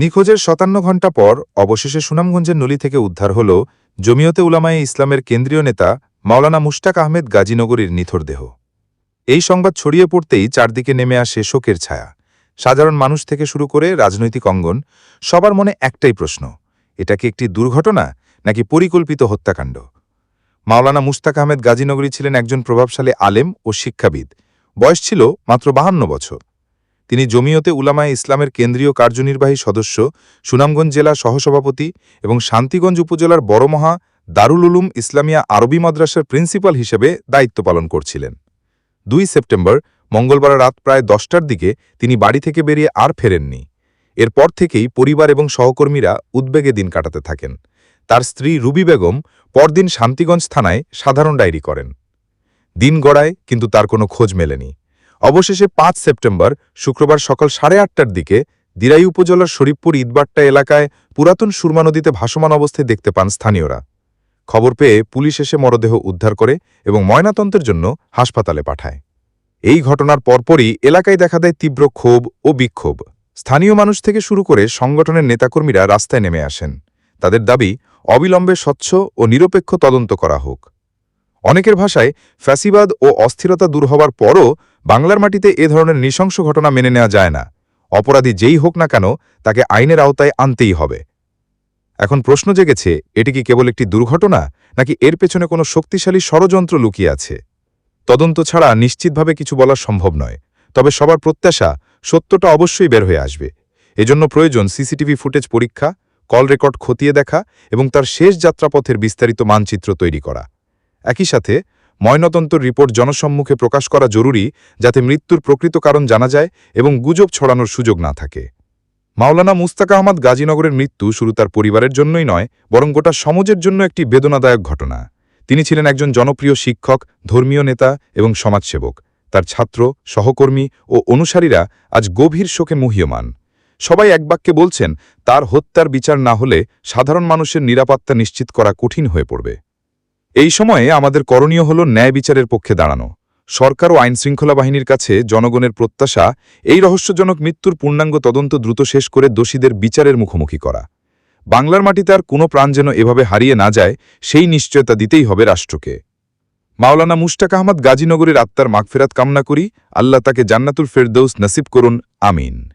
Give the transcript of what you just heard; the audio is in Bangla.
নিখোঁজের শতান্ন ঘণ্টা পর অবশেষে সুনামগঞ্জের নলি থেকে উদ্ধার হল জমিয়তে উলামায়ে ইসলামের কেন্দ্রীয় নেতা মাওলানা মুশতাক আহমেদ গাজীনগরীর নিথর দেহ। এই সংবাদ ছড়িয়ে পড়তেই চারদিকে নেমে আসে শোকের ছায়া। সাধারণ মানুষ থেকে শুরু করে রাজনৈতিক অঙ্গন, সবার মনে একটাই প্রশ্ন, এটা কি একটি দুর্ঘটনা নাকি পরিকল্পিত হত্যাকাণ্ড? মাওলানা মুশতাক আহমেদ গাজীনগরী ছিলেন একজন প্রভাবশালী আলেম ও শিক্ষাবিদ। বয়স ছিল মাত্র বাহান্ন বছর। তিনি জমিয়তে উলামায়ে ইসলামের কেন্দ্রীয় কার্যনির্বাহী সদস্য, সুনামগঞ্জ জেলা সহসভাপতি এবং শান্তিগঞ্জ উপজেলার বড়মহা দারুল উলুম ইসলামিয়া আরবি মাদ্রাসার প্রিন্সিপাল হিসেবে দায়িত্ব পালন করছিলেন। দুই সেপ্টেম্বর, মঙ্গলবার রাত প্রায় দশটার দিকে তিনি বাড়ি থেকে বেরিয়ে আর ফেরেননি। এরপর থেকেই পরিবার এবং সহকর্মীরা উদ্বেগে দিন কাটাতে থাকেন। তার স্ত্রী রুবি বেগম পরদিন শান্তিগঞ্জ থানায় সাধারণ ডায়েরি করেন। দিন গড়ায় কিন্তু তার কোনো খোঁজ মেলেনি। অবশেষে পাঁচ সেপ্টেম্বর, শুক্রবার সকাল সাড়ে আটটার দিকে দিরাই উপজেলার শরীফপুর ইটবাট্টা এলাকায় পুরাতন সুরমা নদীতে ভাসমান অবস্থায় দেখতে পান স্থানীয়রা। খবর পেয়ে পুলিশ এসে মরদেহ উদ্ধার করে এবং ময়নাতন্ত্রের জন্য হাসপাতালে পাঠায়। এই ঘটনার পরপরই এলাকায় দেখা দেয় তীব্র ক্ষোভ ও বিক্ষোভ। স্থানীয় মানুষ থেকে শুরু করে সংগঠনের নেতাকর্মীরা রাস্তায় নেমে আসেন। তাদের দাবি, অবিলম্বে স্বচ্ছ ও নিরপেক্ষ তদন্ত করা হোক। অনেকের ভাষায় ফ্যাসিবাদ ও অস্থিরতা দূর হবার পরও বাংলার মাটিতে এ ধরনের নৃশংস ঘটনা মেনে নেওয়া যায় না। অপরাধী যেই হোক না কেন, তাকে আইনের আওতায় আনতেই হবে। এখন প্রশ্ন জেগেছে, এটি কি কেবল একটি দুর্ঘটনা, নাকি এর পেছনে কোনো শক্তিশালী ষড়যন্ত্র লুকিয়ে আছে? তদন্ত ছাড়া নিশ্চিতভাবে কিছু বলা সম্ভব নয়, তবে সবার প্রত্যাশা সত্যটা অবশ্যই বের হয়ে আসবে। এজন্য প্রয়োজন সিসিটিভি ফুটেজ পরীক্ষা, কল রেকর্ড খতিয়ে দেখা এবং তার শেষ যাত্রাপথের বিস্তারিত মানচিত্র তৈরি করা। একই সাথে ময়নতন্ত্র রিপোর্ট জনসম্মুখে প্রকাশ করা জরুরি যাতে মৃত্যুর প্রকৃত কারণ জানা যায় এবং গুজব ছড়ানোর সুযোগ না থাকে। মাওলানা মুস্তাক আহমদ গাজীনগরের মৃত্যু শুরু তার পরিবারের জন্যই নয়, বরং গোটা সমাজের জন্য একটি বেদনাদায়ক ঘটনা। তিনি ছিলেন একজন জনপ্রিয় শিক্ষক, ধর্মীয় নেতা এবং সমাজসেবক। তার ছাত্র, সহকর্মী ও অনুসারীরা আজ গভীর শোকে মুহ্যমান। সবাই এক বাক্যে বলছেন, তার হত্যার বিচার না হলে সাধারণ মানুষের নিরাপত্তা নিশ্চিত করা কঠিন হয়ে পড়বে। এই সময়ে আমাদের করণীয় হল ন্যায় বিচারের পক্ষে দাঁড়ানো। সরকার ও আইনশৃঙ্খলা বাহিনীর কাছে জনগণের প্রত্যাশা, এই রহস্যজনক মৃত্যুর পূর্ণাঙ্গ তদন্ত দ্রুত শেষ করে দোষীদের বিচারের মুখোমুখি করা। বাংলার মাটিতে আর কোনো প্রাণ যেন এভাবে হারিয়ে না যায়, সেই নিশ্চয়তা দিতেই হবে রাষ্ট্রকে। মাওলানা মুশতাক আহমদ গাজীনগরের আত্মার মাগফেরাত কামনা করি। আল্লাহ তাকে জান্নাতুল ফেরদৌস নসিব করুন। আমিন।